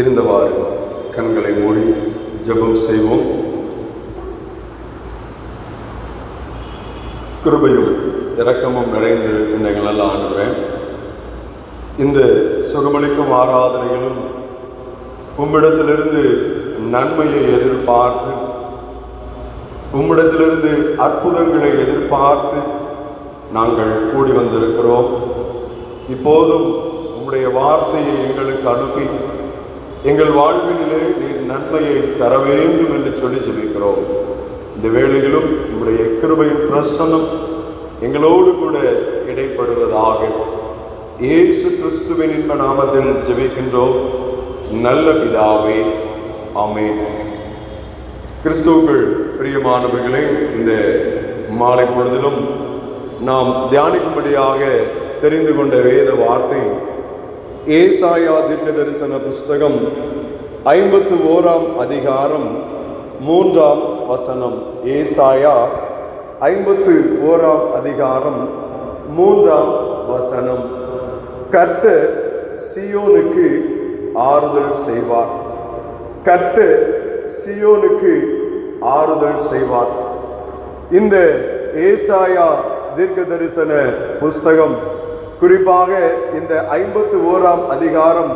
இருந்தவாறு கண்களை மூடி ஜெபம் செய்வோம். கிருபையும் இரக்கமும் நிறைந்து எங்கள் நல்ல ஆண்டுவேன் இந்த சுகமளிக்கும் ஆராதனைகளும் உம்மிடத்திலிருந்து நன்மையை எதிர்பார்த்து உம்மிடத்திலிருந்து அற்புதங்களை எதிர்பார்த்து நாங்கள் கூடி வந்திருக்கிறோம். இப்போதும் உம்முடைய வார்த்தையை எங்களுக்கு அனுப்பி எங்கள் வாழ்வினிலே நீர் நன்மையை தர வேண்டும் என்று சொல்லி ஜெபிக்கிறோம். இந்த வேளையிலும் உங்களுடைய கிருபையின் பிரசன்னம் எங்களோடு கூட இடைப்படுவதாக இயேசு கிறிஸ்துவின் இன்ப நாமத்தில் ஜெபிக்கின்றோம். நல்ல பிதாவே ஆமென். கிறிஸ்துவுக்குள் பிரியமானவர்களே இந்த மாலை பொழுதிலும் நாம் தியானிக்கும்படியாக தெரிந்து கொண்ட வேத வார்த்தை ஏசாயா தீர்க்க தரிசன புஸ்தகம் ஐம்பத்து ஓராம் அதிகாரம் மூன்றாம் வசனம். ஏசாயா ஐம்பத்து ஓராம் அதிகாரம் மூன்றாம் வசனம். கர்த்தர் சியோனுக்கு ஆறுதல் செய்வார். கர்த்தர் சியோனுக்கு ஆறுதல் செய்வார். இந்த ஏசாயா தீர்க்க தரிசன புஸ்தகம் குறிப்பாக இந்த ஐம்பத்து ஓராம் அதிகாரம்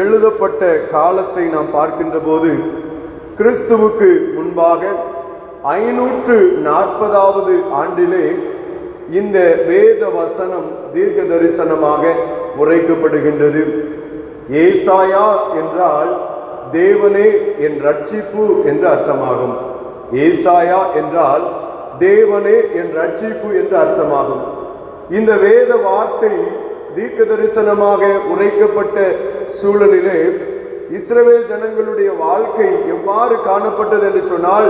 எழுதப்பட்ட காலத்தை நாம் பார்க்கின்ற போது கிறிஸ்துவுக்கு முன்பாக ஐநூற்று நாற்பதாவது ஆண்டிலே இந்த வேத வசனம் தீர்க்க தரிசனமாக உரைக்கப்படுகின்றது. ஏசாயா என்றால் தேவனே என் ரட்சிப்பு என்று அர்த்தமாகும். ஏசாயா என்றால் தேவனே என் ரட்சிப்பு என்று அர்த்தமாகும். இந்த வேத வார்த்தை தீர்க்க தரிசனமாக உரைக்கப்பட்ட சூழலிலே இஸ்ரவேல் ஜனங்களுடைய வாழ்க்கை எவ்வாறு காணப்பட்டது என்று சொன்னால்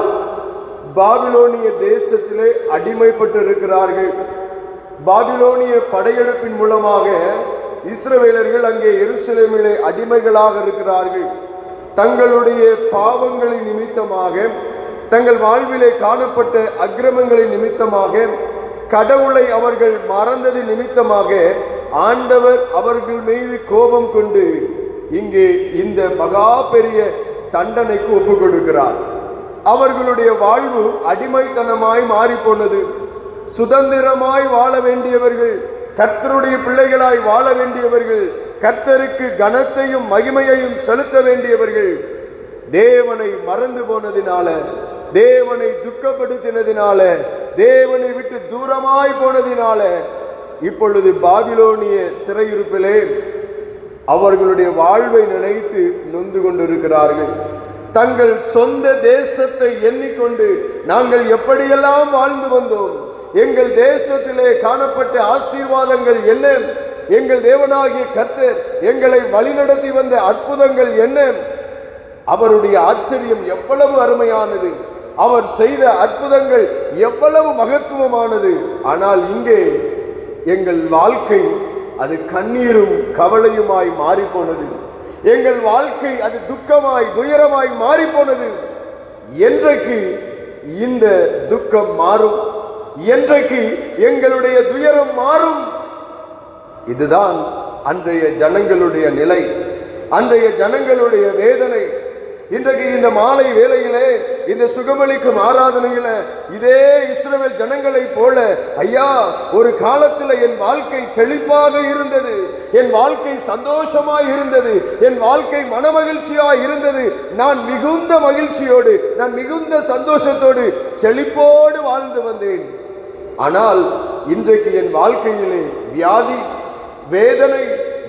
பாபிலோனிய தேசத்திலே அடிமைப்பட்டு இருக்கிறார்கள் பாபிலோனிய படையெடுப்பின் மூலமாக இஸ்ரவேலர்கள் அங்கே எருசலேமிலே அடிமைகளாக இருக்கிறார்கள். தங்களுடைய பாவங்களின் நிமித்தமாக தங்கள் வாழ்விலே காணப்பட்ட அக்கிரமங்களின் நிமித்தமாக கடவுளை அவர்கள் மறந்தது நிமித்தமாக ஆண்டவர் அவர்கள் மீது கோபம் கொண்டு இங்கே இந்த மகா பெரிய தண்டனைக்கு ஒப்பு கொடுக்கிறார். அவர்களுடைய வாழ்வு அடிமைத்தனமாய் மாறி போனது சுதந்திரமாய் வாழ வேண்டியவர்கள் கர்த்தருடைய பிள்ளைகளாய் வாழ வேண்டியவர்கள் கர்த்தருக்கு கனத்தையும் மகிமையையும் செலுத்த வேண்டியவர்கள் தேவனை மறந்து போனதினால தேவனை துக்கப்படுத்தினதினால தேவனை விட்டு தூரமாய் போனதினால இப்பொழுது பாபிலோனிய சிறையிருப்பிலே அவர்களுடைய வாழ்வை நினைத்து நொந்து கொண்டிருக்கிறார்கள். தங்கள் சொந்த தேசத்தை எண்ணிக்கொண்டு நாங்கள் எப்படியெல்லாம் வாழ்ந்து வந்தோம்? எங்கள் தேசத்திலே காணப்பட்ட ஆசீர்வாதங்கள் என்ன? எங்கள் தேவனாகிய கத்து எங்களை வழிநடத்தி வந்த அற்புதங்கள் என்ன? அவருடைய ஆச்சரியம் எவ்வளவு அருமையானது! அவர் செய்த அற்புதங்கள் எவ்வளவு மகத்துவமானது. ஆனால் இங்கே எங்கள் வாழ்க்கை அது கண்ணீரும் கவலையுமாய் மாறிப்போனது. எங்கள் வாழ்க்கை அது துக்கமாய் துயரமாய் மாறிப்போனது. என்றைக்கு இந்த துக்கம் மாறும்? என்றைக்கு எங்களுடைய துயரம் மாறும்? இதுதான் அன்றைய ஜனங்களுடைய நிலை. அன்றைய ஜனங்களுடைய வேதனை. இன்றைக்கு இந்த மாலை வேளையிலே இந்த சுகமளிக்கும் ஆராதனையில இதே இஸ்ரவேல் ஜனங்களைப் போல ஐயா ஒரு காலத்தில் என் வாழ்க்கை செழிப்பாக இருந்தது. என் வாழ்க்கை சந்தோஷமாய் இருந்தது. என் வாழ்க்கை மனமகிழ்ச்சியாய் இருந்தது. நான் மிகுந்த மகிழ்ச்சியோடு நான் மிகுந்த சந்தோஷத்தோடு செழிப்போடு வாழ்ந்து வந்தேன். ஆனால் இன்றைக்கு என் வாழ்க்கையிலே வியாதி வேதனை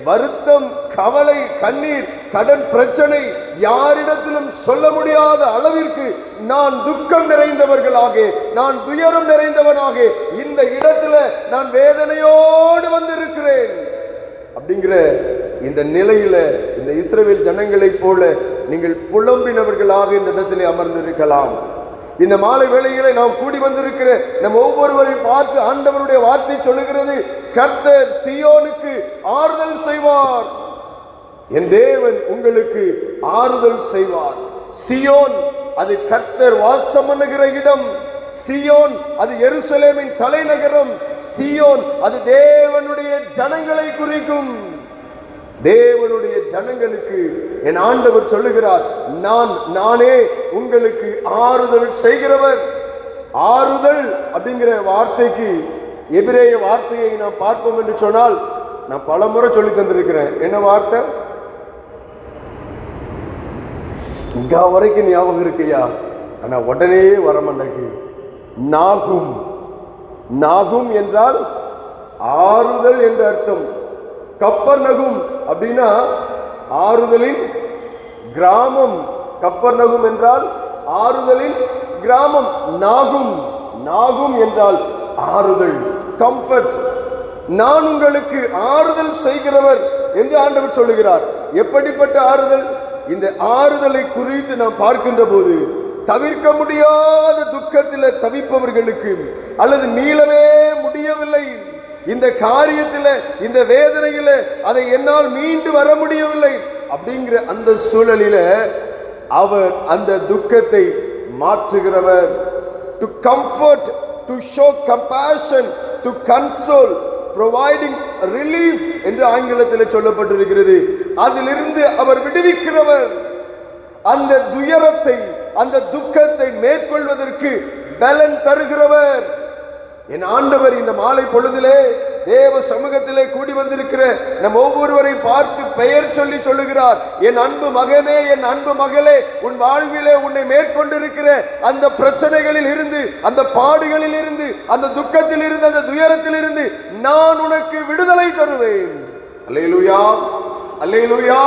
வருத்தம் கவலை கண்ணீர் கடன் பிரச்சனை யாரிடத்திலும் சொல்ல முடியாத அளவிற்கு நான் துக்கம் நிறைந்தவர்களாக நான் துயரம் நிறைந்தவனாக இந்த இடத்துல நான் வேதனையோடு வந்திருக்கிறேன். அப்படிங்கிற இந்த நிலையில இந்த இஸ்ரேல் ஜனங்களைப் போல நீங்கள் புலம்பினவர்களாக இந்த இடத்திலே அமர்ந்திருக்கலாம். இந்த மாலை வேளையிலே நாம் கூடி வந்திருக்கிற நம் ஒவ்வொருவரையும் பார்த்து ஆண்டவருடைய வார்த்தை சொல்லுகிறது கர்த்தர் சியோனுக்கு ஆறுதல் செய்வார். என் தேவன் உங்களுக்கு ஆறுதல் செய்வார். சியோன் அது கர்த்தர் வாசம் பண்ணுகிற இடம். சியோன் அது எருசலேமின் தலைநகரம். சியோன் அது தேவனுடைய ஜனங்களை குறிக்கும். தேவனுடைய ஜனங்களுக்கு என் ஆண்டவர் சொல்லுகிறார் நான் நானே உங்களுக்கு ஆறுதல் செய்கிறவர். ஆறுதல் அப்படிங்கிற வார்த்தைக்கு எபிரேய வார்த்தையை நாம் பார்ப்போம் என்று சொன்னால் நான் பலமுறை சொல்லி தந்திருக்கிறேன். என்ன வார்த்தை? இங்க வரைக்கும் ஞாபகம் இருக்குயா? ஆனா உடனே வர மாட்டேங்குது நாகும். நாகும் என்றால் ஆறுதல் என்ற அர்த்தம். கப்பர் நகும் அப்படின்னா ஆறுதலின் கிராமம். கப்பர் நகும் என்றால் ஆறுதலின் கிராமம். நாகும். நாகும் என்றால் ஆறுதல். கம்ஃபர்ட் நான் உங்களுக்கு ஆறுதல் செய்கிறவர் என்று ஆண்டவர் சொல்லுகிறார். எப்படிப்பட்ட ஆறுதல்? இந்த ஆறுதலை குறித்து நாம் பார்க்கின்ற போது தவிர்க்க முடியாத துக்கத்தில் தவிப்பவர்களுக்கு அல்லது மீளவே இந்த காரியத்தில் இந்த வேதனையில அதை என்னால் மீண்டு வர முடியவில்லை அப்படிங்கிற அந்த சூழலில அவர் அந்த துக்கத்தை மாற்றுகிறவர். To comfort to show compassion to console providing relief என்று ஆங்கிலத்தில் சொல்லப்பட்டிருக்கிறது. அதிலிருந்து அவர் விடுவிக்கிறவர். அந்த துயரத்தை அந்த துக்கத்தை மேற்கொள்வதற்கு பலன் தருகிறவர். என் ஆண்டவர் இந்த மாலை பொழுதிலே தேவ சமூகத்திலே கூடி வந்திருக்கிற நம் ஒவ்வொருவரையும் பார்த்து பெயர் சொல்லி சொல்லுகிறார். என் அன்பு மகனே என் அன்பு மகளே உன் வாழ்விலே உன்னை மேற்கொண்டிருக்கிற அந்த பிரச்சனைகளில் இருந்து அந்த பாடுகளில் இருந்து அந்த துக்கத்தில் இருந்து அந்த துயரத்தில் இருந்து நான் உனக்கு விடுதலை தருவேன். அல்லையிலுயா அல்லையிலுயா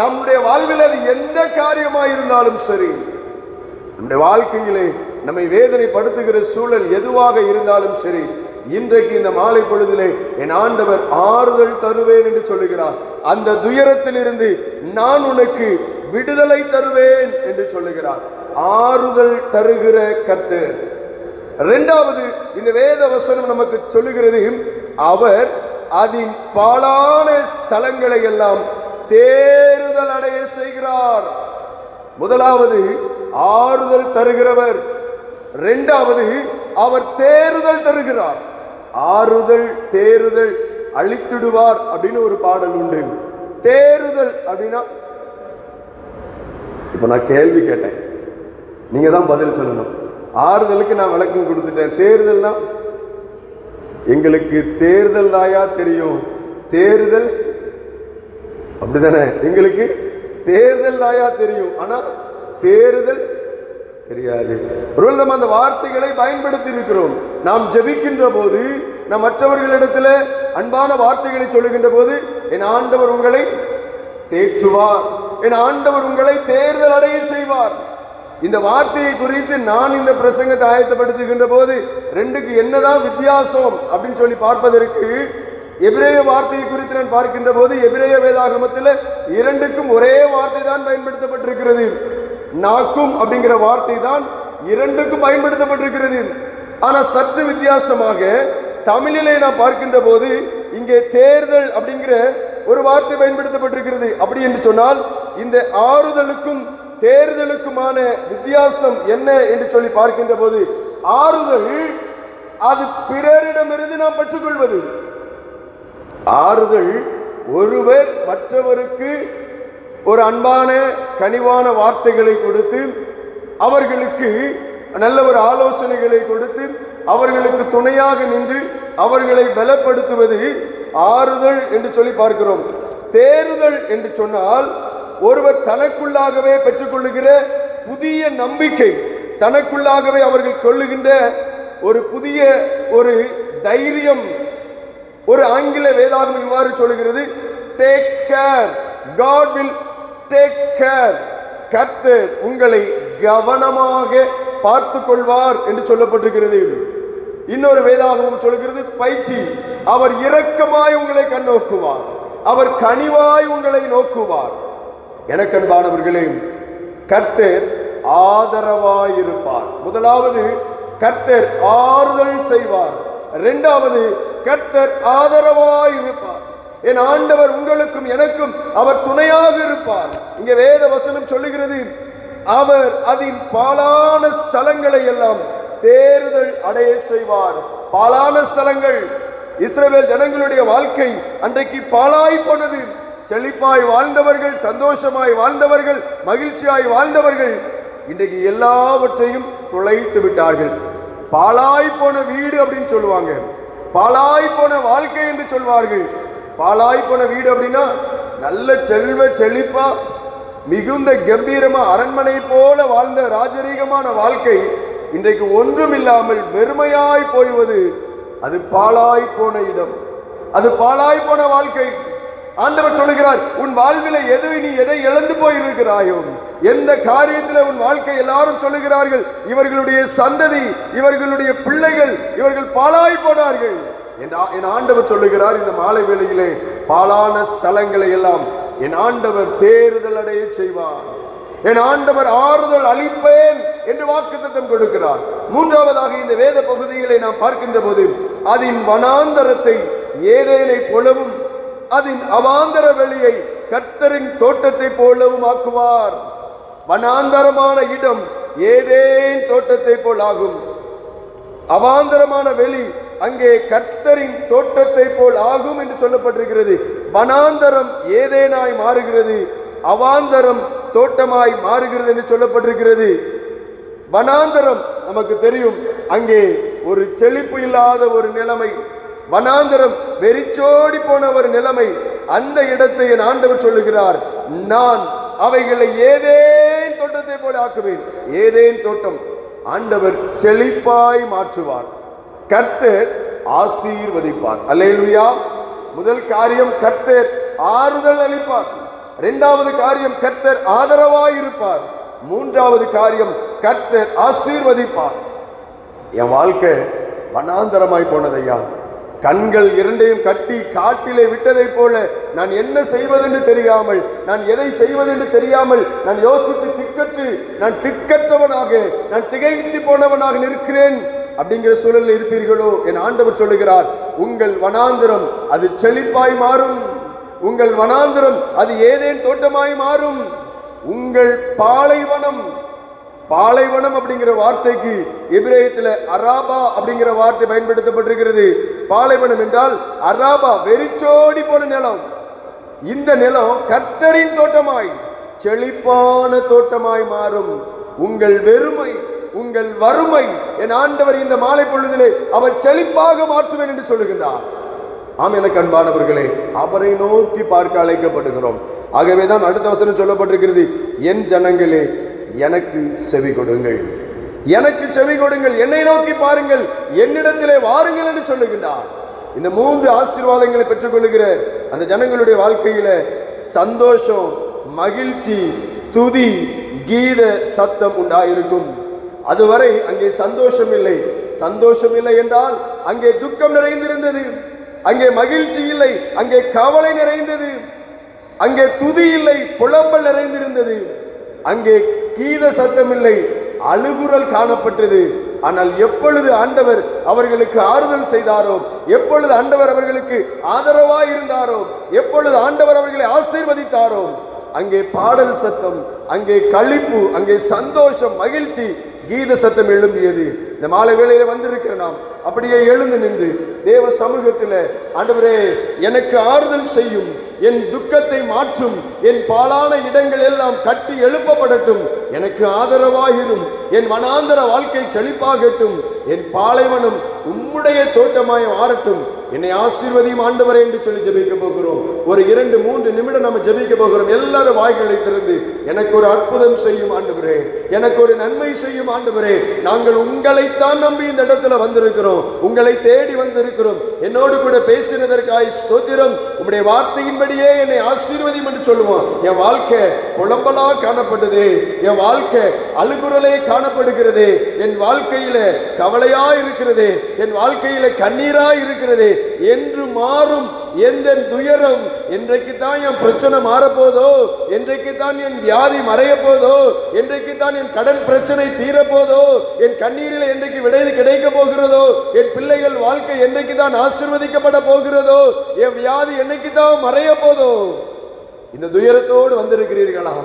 நம்முடைய வாழ்வில் அது எந்த காரியமாயிருந்தாலும் சரி நம்முடைய வாழ்க்கையிலே நம்மை வேதனைப்படுத்துகிற சூழல் எதுவாக இருந்தாலும் சரி இன்றைக்கு இந்த மாலை பொழுதிலே என் ஆண்டவர் ஆறுதல் தருவேன் என்று சொல்லுகிறார். அந்த துயரத்திலிருந்து நான் உனக்கு விடுதலை தருவேன் என்று சொல்லுகிறார். ஆறுதல் தருகிற கர்த்தர். இரண்டாவது இந்த வேத வசனம் நமக்கு சொல்லுகிறது அவர் அதன் பாலான ஸ்தலங்களை எல்லாம் தேறுதல் அடைய செய்கிறார். முதலாவது ஆறுதல் தருகிறவர். இரண்டாவது அவர் தேறுதல் தருகிறார். ஆறுதல் தேறுதல் அழித்திடுவார் அப்படின்னு ஒரு பாடல் உண்டு. தேறுதல் அப்படின்னா இப்போ நான் கேள்வி கேட்டேன். நீங்க தான் பதில் சொல்லணும். ஆறுதலுக்கு நான் விளக்கம் கொடுத்துட்டேன். தேர்தல்னா எங்களுக்கு தேர்தல் தாயா தெரியும். தேர்தல் அப்படிதானே? எங்களுக்கு தேர்தல் தாயா தெரியும். ஆனா தேர்தல் தெரியாது. ஒருவேளை நம்ம அந்த வார்த்தைகளை பயன்படுத்தி இருக்கிறோம் நாம் ஜெபிக்கின்ற போது நாம் மற்றவர்களிடத்தில் அன்பான வார்த்தைகளை சொல்லுகின்ற போது என் ஆண்டவர் உங்களை தேற்றுவார். என் ஆண்டவர் உங்களை தேர்தல் அடைய செய்வார். இந்த வார்த்தையை குறித்து நான் இந்த பிரசங்கத்தை ஆயத்தப்படுத்துகின்ற போது ரெண்டுக்கு என்னதான் வித்தியாசம் அப்படின்னு சொல்லி பார்ப்பதற்கு எபிரேய வார்த்தையை குறித்து நான் பார்க்கின்ற போது எபிரேய வேதாகமத்தில் இரண்டுக்கும் ஒரே வார்த்தை தான் பயன்படுத்தப்பட்டிருக்கிறது. நாக்கும் அப்படிங்கிற வார்த்தை தான் இரண்டுக்கும் பயன்படுத்தப்பட்டிருக்கிறது. ஆனால் சற்று வித்தியாசமாக தமிழிலே நான் பார்க்கின்ற போது இங்கே தேர்தல் அப்படிங்கிற ஒரு வார்த்தை பயன்படுத்தப்பட்டிருக்கிறது. அப்படி என்று சொன்னால் இந்த ஆறுதலுக்கும் தேர்தலுக்குமான வித்தியாசம் என்ன என்று சொல்லி பார்க்கின்ற போது ஆறுதல் அது பிறரிடமிருந்து நாம் பெற்றுக்கொள்வது. ஆறுதல் ஒருவர் மற்றவருக்கு ஒரு அன்பான கனிவான வார்த்தைகளை கொடுத்து அவர்களுக்கு நல்ல ஒரு ஆலோசனைகளை கொடுத்து அவர்களுக்கு துணையாக நின்று அவர்களை பலப்படுத்துவது ஆறுதல் என்று சொல்லி பார்க்கிறோம். தேறுதல் என்று சொன்னால் ஒருவர் தனக்குள்ளாகவே பெற்றுக்கொள்ளுகிற புதிய நம்பிக்கை தனக்குள்ளாகவே அவர்கள் கொள்ளுகின்ற ஒரு புதிய ஒரு தைரியம் ஒரு ஆங்கில வேதாகம் இவ்வாறு சொல்லுகிறது take care God will take care கர்த்தர் உங்களை கவனமாக பார்த்து கொள்வார் என்று சொல்லப்பட்டிருக்கிறது. இன்னொரு வேதாகவும் சொல்கிறது பயிற்சி அவர் இரக்கமாய் உங்களை கண்ணோக்குவார். அவர் கனிவாய் உங்களை நோக்குவார். எனக்கன்பானவர்களே கர்த்தர் ஆதரவாயிருப்பார். முதலாவது கர்த்தர் ஆறுதல் செய்வார். இரண்டாவது கர்த்தர் ஆதரவாயிருப்பார். என் ஆண்டவர் உங்களுக்கும் எனக்கும் அவர் துணையாக இருப்பார். இங்க வேத வசனம் சொல்லுகிறது அவர் அதன் பாலான ஸ்தலங்களை எல்லாம் தேறுதல் அடைய செய்வார். பாலான ஸ்தலங்கள் இஸ்ரவேல் ஜனங்களுடைய வாழ்க்கை அன்றைக்கு பாலாய் போனது. செழிப்பாய் வாழ்ந்தவர்கள் சந்தோஷமாய் வாழ்ந்தவர்கள் மகிழ்ச்சியாய் வாழ்ந்தவர்கள் இன்றைக்கு எல்லாவற்றையும் துளைத்து விட்டார்கள். பாழாய் போன வீடு அப்படின்னு சொல்லுவாங்க. பாலாய் போன வாழ்க்கை என்று சொல்வார்கள். பாழாய் போன வீடு அப்படின்னா நல்ல செல்வ செழிப்பா மிகுந்த கம்பீரமா அரண்மனை போல வாழ்ந்த ராஜரீகமான வாழ்க்கை இன்றைக்கு ஒன்றும் இல்லாமல் வெறுமையாய் போய்வது அது பாலாய் போன இடம். அது பாலாய் போன வாழ்க்கை. ஆண்டவர் சொல்லுகிறார் உன் வாழ்வில் எது நீ எதை இழந்து போயிருக்கிறாயோ? எந்த காரியத்தில் உன் வாழ்க்கை எல்லாரும் சொல்லுகிறார்கள் இவர்களுடைய சந்ததி இவர்களுடைய பிள்ளைகள் இவர்கள் பாலாய் போனார்கள். என் என் ஆண்டவர் சொல்லுகிறார் இந்த மாலை வேளையிலே பாழான ஸ்தலங்களை எல்லாம் என் ஆண்டவர் தேறுதல் அடைய செய்வார். என் ஆண்டவர் ஆறுதல் அளிப்பேன் என்று வாக்குத்தத்தம் கொடுக்கிறார். மூன்றாவதாக இந்த வேத பகுதிகளை நாம் பார்க்கின்ற போது அதன் வனாந்தரத்தை ஏதேனை போலவும் அதன் அவாந்தர வெளியை கர்த்தரின் தோட்டத்தை போலவும் ஆக்குவார். வனாந்தரமான இடம் ஏதேன் தோட்டத்தை போல் ஆகும். அவாந்தரமான வெளி அங்கே கர்த்தரின் தோற்றத்தை போல் ஆகும் என்று சொல்லப்பட்டிருக்கிறது. வனாந்தரம் ஏதேனாய் மாறுகிறது. அவாந்தரம் தோட்டமாய் மாறுகிறது என்று சொல்லப்பட்டிருக்கிறது. வனாந்தரம் நமக்கு தெரியும். அங்கே ஒரு செழிப்பு இல்லாத ஒரு நிலைமை. வனாந்தரம் வெறிச்சோடி போன ஒரு நிலைமை. அந்த இடத்தை என் ஆண்டவர் சொல்லுகிறார். நான் அவைகளை ஏதேன் தோட்டத்தை போல ஆக்குவேன். ஏதேன் தோட்டம். ஆண்டவர் செழிப்பாய் மாற்றுவார். கர்த்தர் ஆசீர்வதிப்பார். அல்லேலூயா. முதல் காரியம் கர்த்தர் ஆறுதல் அளிப்பார். இரண்டாவது காரியம் கர்த்தர் ஆதரவாயிருப்பார். மூன்றாவது காரியம் கர்த்தர் ஆசீர்வதிப்பார். என் வாழ்க்கை வனாந்தரமாய் போனதையா? கண்கள் இரண்டையும் கட்டி காட்டிலே விட்டதைப் போல நான் என்ன செய்வதென்று தெரியாமல் நான் எதை செய்வதென்று தெரியாமல் நான் யோசித்து திக்கற்று நான் திக்கற்றவனாக நான் திகைத்து போனவனாக நிற்கிறேன். அப்படிங்கிற சூழலில் இருப்பீர்களோ என் ஆண்டவர் சொல்லுகிறார் உங்கள் வனாந்திரம் அது செழிப்பாய் மாறும். உங்கள் வனாந்திரம் அது ஏதேன் தோட்டமாய் மாறும். உங்கள் பாலைவனம் பாலைவனம் அப்படிங்கிற வார்த்தைக்கு எபிரேயத்தில் அராபா அப்படிங்கிற வார்த்தை பயன்படுத்தப்பட்டிருக்கிறது. பாலைவனம் என்றால் அராபா வெறிச்சோடி போன நிலம். இந்த நிலம் கர்த்தரின் தோட்டமாய் செழிப்பான தோட்டமாய் மாறும். உங்கள் வெறுமை உங்கள் வறுமை என் ஆண்டவர் இந்த மாலை பொழுதிலே அவர் செழிப்பாக மாற்றுவேன் என்று சொல்லுகின்றார். ஆம் எனக்கு அன்பானவர்களே அவரை நோக்கி பார்க்க அழைக்கப்படுகிறோம். ஆகவே தான் அடுத்த வசனம் சொல்லப்பட்டிருக்கிறது என் ஜனங்களே எனக்கு செவி கொடுங்கள். எனக்கு செவி கொடுங்கள். என்னை நோக்கி பாருங்கள். என்னிடத்திலே வாருங்கள் என்று சொல்லுகின்றார். இந்த மூன்று ஆசீர்வாதங்களை பெற்றுக்கொள்ளுகிற அந்த ஜனங்களுடைய வாழ்க்கையில சந்தோஷம் மகிழ்ச்சி துதி கீத சத்தம் உண்டாயிருக்கும். அதுவரை அங்கே சந்தோஷம் இல்லை சந்தோஷம் இல்லை என்றால் அங்கே துக்கம் நிறைந்திருந்தது. அங்கே மகிழ்ச்சி இல்லை அங்கே கவலை நிறைந்தது. அங்கே துதி இல்லை புலம்பல் நிறைந்திருந்தது. அங்கே கீத சத்தம் இல்லை அழுகுரல் காணப்பட்டது. ஆனால் எப்பொழுது ஆண்டவர் அவர்களுக்கு ஆறுதல் செய்தாரோ எப்பொழுது ஆண்டவர் அவர்களுக்கு ஆதரவாய் இருந்தாரோ எப்பொழுது ஆண்டவர் அவர்களை ஆசீர்வதித்தாரோ அங்கே பாடல் சத்தம் அங்கே களிப்பு அங்கே சந்தோஷம் மகிழ்ச்சி கீத சத்தம் எழும்பியது. இந்த மாலை வேளையில் வந்திருக்கிற நாம் அப்படியே எழுந்து நின்று தேவ சமூகத்தில் ஆண்டவரே எனக்கு ஆறுதல் செய்யும். என் துக்கத்தை மாற்றும். என் பாலான இடங்கள் எல்லாம் கட்டி எழுப்பப்படட்டும். எனக்கு ஆதரவாகிடும் என் வனாந்தர வாழ்க்கை செழிப்பாகட்டும். என் பாலைவனம் உம்முடைய தோட்டமாய் மாறட்டும். என்னை ஆசீர்வதியும் ஆண்டவரே என்று சொல்லி ஜெபிக்க போகிறோம். ஒரு இரண்டு மூன்று நிமிடம் நம்ம ஜெபிக்க போகிறோம். எல்லாரும் வாய்களை திறந்து எனக்கு ஒரு அற்புதம் செய்யும் ஆண்டவரே எனக்கு ஒரு நன்மை செய்யும் ஆண்டவரே நாங்கள் உங்களைத்தான் நம்பி இந்த இடத்துல வந்திருக்கிறோம். உங்களை தேடி வந்திருக்கிறோம். என்னோடு கூட பேசினதற்காய் ஸ்தோத்திரம். உம்முடைய வார்த்தையின்படியே என்னை ஆசீர்வதியும் என்று சொல்லுவோம். என் வாழ்க்கை புலம்பலா காணப்படுது என் வாழ்க்கை அழுகுறலே காணப்படுகிறது. என் வாழ்க்கையில கவலையா இருக்கிறது. என் வாழ்க்கையில கண்ணீரா இருக்கிறது. என்று மாறும் எந்த துயரம்? என்றைக்கு தான் என் பிரச்சனை மாறப்போதோ? என்றைக்கு தான் என் வியாதி மறைய போதோ என்றைக்கு தான் என் கடன் பிரச்சனை தீரப்போதோ? என் கண்ணீரில் என்றைக்கு விடை கிடைக்க போகிறதோ? என் பிள்ளைகள் வாழ்க்கை என்றைக்கு தான் ஆசிர்வதிக்கப்பட போகிறதோ? என் வியாதி என்னைக்கு தான் மறைய போதோ? இந்த துயரத்தோடு வந்திருக்கிறீர்களா?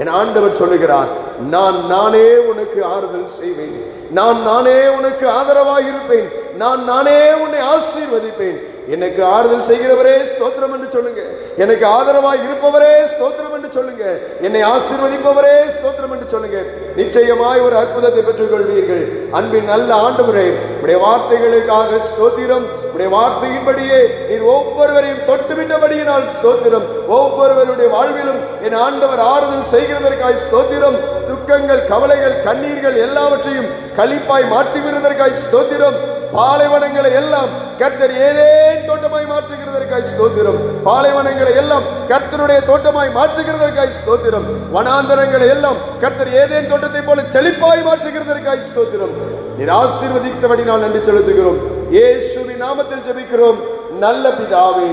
என் ஆண்டவர் சொல்லுகிறார் நான் நானே உனக்கு ஆறுதல் செய்வேன். நான் நானே உனக்கு ஆதரவாக இருப்பேன் நான் நானே உன்னை ஆசீர்வதிப்பேன். எனக்கு ஆறுதல் செய்கிறவரே ஸ்தோத்திரம் என்று சொல்லுங்க. எனக்கு ஆதரவாய் இருப்பவரே ஸ்தோத்திரம் என்று சொல்லுங்க. என்னை ஆசீர்வதிப்பவரே ஸ்தோத்திரம் என்று சொல்லுங்க. நிச்சயமாய் ஒரு அற்புதத்தை பெற்றுக்கொள்வீர்கள். அன்பின் நல்ல ஆண்டவரே உடைய வார்த்தைகளுக்காக ஸ்தோத்திரம். உடைய வார்த்தையின்படியே நீர் ஒவ்வொருவரையும் தொட்டுவிட்டபடியினால் ஸ்தோத்திரம். ஒவ்வொருவருடைய வாழ்விலும் என் ஆண்டவர் ஆறுதல் செய்கிறதற்காய் ஸ்தோத்திரம். துக்கங்கள் கவலைகள் கண்ணீர்கள் எல்லாவற்றையும் கழிப்பாய் மாற்றுகிறதற்காய் ஸ்தோத்திரம். பாலைவனங்களை எல்லாம் கர்த்தர் ஏதேன் தோட்டமாய் மாற்றுகிறதற்காய் ஸ்தோத்திரம். பாலைவனங்களை எல்லாம் கர்த்தருடைய தோட்டமாய் மாற்றுகிறதற்காய் ஸ்தோத்திரம். வனாந்தரங்களை எல்லாம் கர்த்தர் ஏதேன் தோட்டத்தை போல செழிப்பாய் மாற்றுகிறதற்காய் ஸ்தோத்திரம். நீர் ஆசீர்வதித்தபடி நான் நன்றி செலுத்துகிறோம். இயேசுவின் நாமத்தில் ஜெபிக்கிறோம். நல்ல பிதாவே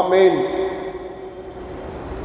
ஆமேன்.